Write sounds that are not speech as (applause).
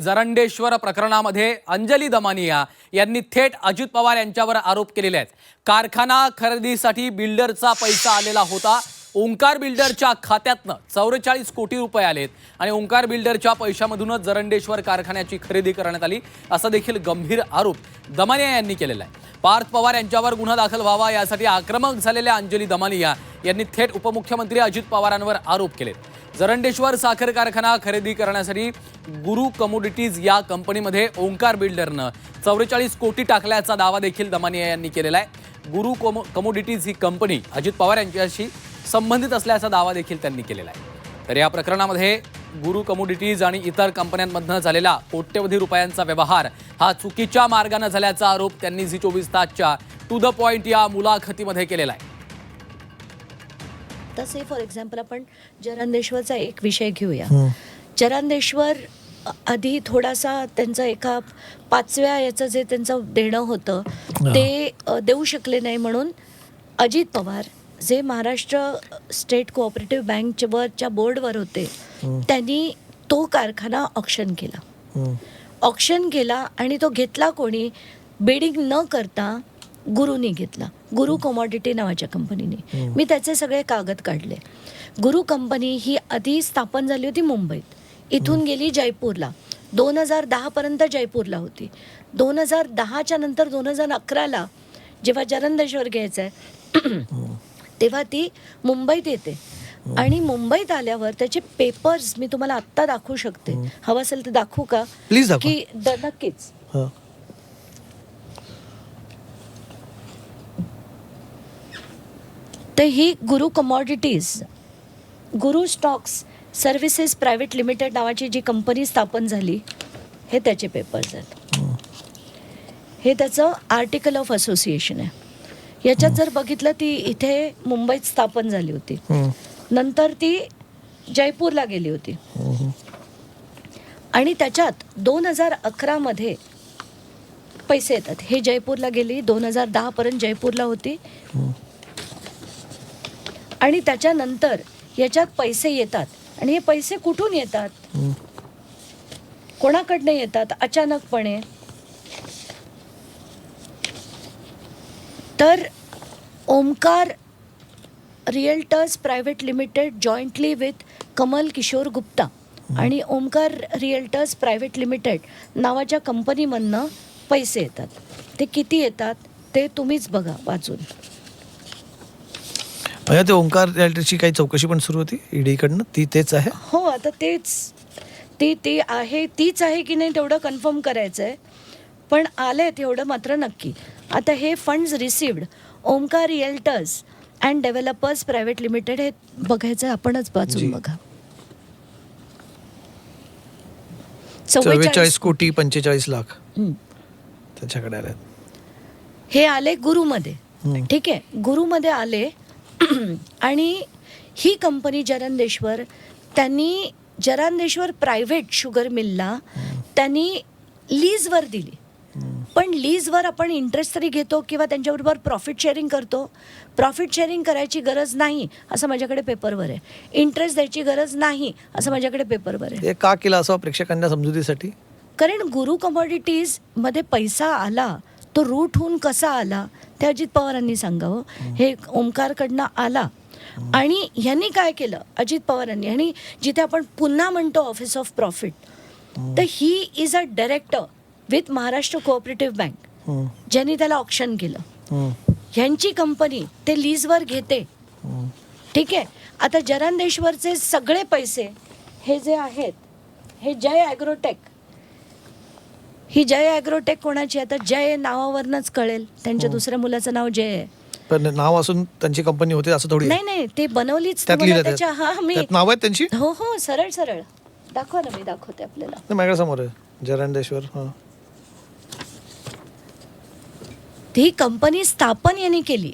जरंडेश्वर प्रकरणामध्ये अंजली दमानिया यांनी थेट अजित पवार यांच्यावर आरोप केलेले आहेत. कारखाना खरेदीसाठी बिल्डरचा पैसा आलेला होता. ओंकार बिल्डरच्या खात्यातनं चौवेचाळीस कोटी रुपये आलेत आणि ओंकार बिल्डरच्या पैशामधूनच जरंडेश्वर कारखान्याची खरेदी करण्यात आली असा देखील गंभीर आरोप दमानिया यांनी केलेला आहे. पार्थ पवार यांच्यावर गुन्हा दाखल व्हावा यासाठी आक्रमक झालेल्या अंजली दमानिया यांनी थेट उपमुख्यमंत्री अजित पवारांवर आरोप केलेत. जरंडेश्वर साखर कारखाना खरेदी करण्यासाठी गुरु कमोडिटीज या कंपनीमध्ये ओंकार बिल्डरनं चौवेचाळीस कोटी टाकल्याचा दावा देखील दमानिया यांनी केलेला आहे. गुरु कोमो कमोडिटीज ही कंपनी अजित पवार यांच्याशी संबंधित असल्याचा दावा देखील त्यांनी केलेला आहे. तर या प्रकरणामध्ये गुरु कमोडिटीज आणि इतर कंपन्यांमधनं झालेला कोट्यवधी रुपयांचा व्यवहार हा चुकीच्या मार्गानं झाल्याचा आरोप त्यांनी झी चोवीस तासच्या टू द पॉइंट या मुलाखतीमध्ये केलेला आहे. तसे फॉर एक्झाम्पल आपण जरांदेश्वरचा एक विषय घेऊया. जरांदेश्वर आधी थोडासा त्यांचं एका पाचव्या याचं जे त्यांचं देणं होतं ते देऊ शकले नाही म्हणून अजित पवार जे महाराष्ट्र स्टेट कोऑपरेटिव्ह बँकवरच्या बोर्डवर होते त्यांनी तो कारखाना ऑक्शन केला. ऑक्शन केला आणि तो घेतला कोणी बिडिंग न करता गुरुनी घेतला. गुरु कमॉडिटी नावाच्या कंपनीने मी त्याचे सगळे कागद काढले. गुरु कंपनी ही आधी स्थापन झाली होती मुंबईत. इथून गेली जयपूरला. दोन हजार दहापर्यंत जयपूरला होती. दोन हजार दहाच्या नंतर दोन हजार अकराला जेव्हा जरंदेश्वर घ्यायचं आहे तेव्हा ती मुंबईत येते. आणि मुंबईत आल्यावर त्याचे पेपर्स मी तुम्हाला आत्ता दाखवू शकते. हवं असेल तर दाखवू का? दाखवा. की नक्कीच. तर ही गुरु कमॉडिटीज गुरु स्टॉक्स सर्व्हिसेस प्रायव्हेट लिमिटेड नावाची जी कंपनी स्थापन झाली हे त्याचे पेपर्स आहेत हे त्याचं आर्टिकल ऑफ असोसिएशन आहे. याच्यात जर बघितलं ती इथे मुंबईत स्थापन झाली होती. नंतर ती जयपूरला गेली होती. आणि त्याच्यात दोन हजार अकरामध्ये पैसे येतात. हे जयपूरला गेली दोन हजार दहापर्यंत जयपूरला होती. आणि त्याच्यानंतर याच्यात पैसे येतात. आणि हे पैसे कुठून येतात. कोणाकडनं येतात? अचानकपणे. तर Omkar realtors private limited jointly with Kamal Kishore Gupta आणि ओमकार रिअल्टर्स प्रायव्हेट लिमिटेड नावाच्या कंपनीमधनं पैसे येतात. ते किती येतात? ते तुम्हीच बघा वाचून ते ओंकार रिअल्टीची काही चौकशी पण सुरू होती ईडी कडनं? ती तेच आहे? हो आता तेच. ती ती आहे तीच आहे की नाही तेवढं कन्फर्म करायचं आहे पण आले तेवढं मात्र नक्की. आता हे funds received Omkar realtors and developers private limited हे बघायचं आपणच जी. वाचून बघा. चव्वेचाळीस कोटी पंचेचाळीस लाख हं. त्याच्याकडे आले हे आले गुरुमध्ये. ठीक आहे. गुरुमध्ये आले (clears throat) आणि ही कंपनी जरांदेश्वर त्यांनी जरांदेश्वर प्रायव्हेट शुगर मिलला त्यांनी लीजवर दिली. पण लीजवर आपण इंटरेस्ट तरी घेतो किंवा त्यांच्याबरोबर प्रॉफिट शेअरिंग करतो. प्रॉफिट शेअरिंग करायची गरज नाही असं माझ्याकडे पेपरवर आहे. इंटरेस्ट द्यायची गरज नाही असं माझ्याकडे पेपरवर आहे. हे का केलं असं प्रेक्षकांना समजुतीसाठी? कारण गुरु कमॉडिटीजमध्ये पैसा आला तो रूट होऊन कसा आला ते अजित पवारांनी सांगावं. हे ओंकारकडनं आला. आणि ह्यांनी काय केलं? अजित पवारांनी. आणि जिथे आपण पुन्हा म्हणतो ऑफिस ऑफ प्रॉफिट तर he is a director with Maharashtra cooperative bank ज्यांनी त्याला ऑप्शन केलं. ह्यांची कंपनी ते लीजवर घेते. ठीक आहे? आता जरांदेश्वरचे सगळे पैसे हे जे आहेत हे जय ॲग्रोटेक ही जय ॲग्रोटेक कोणाची आता जय नावावरनच कळेल. त्यांच्या दुसऱ्या मुलाचं नाव जय आहे. पण नाव असून त्यांची कंपनी होती असं थोडी नाही नाही ते बनवलीच. त्यात तुम्हाला लिहिलं त्याच्या हा मी त्यात नाव आहेत त्यांची? हो हो सरळ सरळ. दाखवा ना मी दाखवते आपल्याला. नाही माझ्यासमोर आहे. जरांडेश्वर हा. ही कंपनी स्थापन यांनी केली.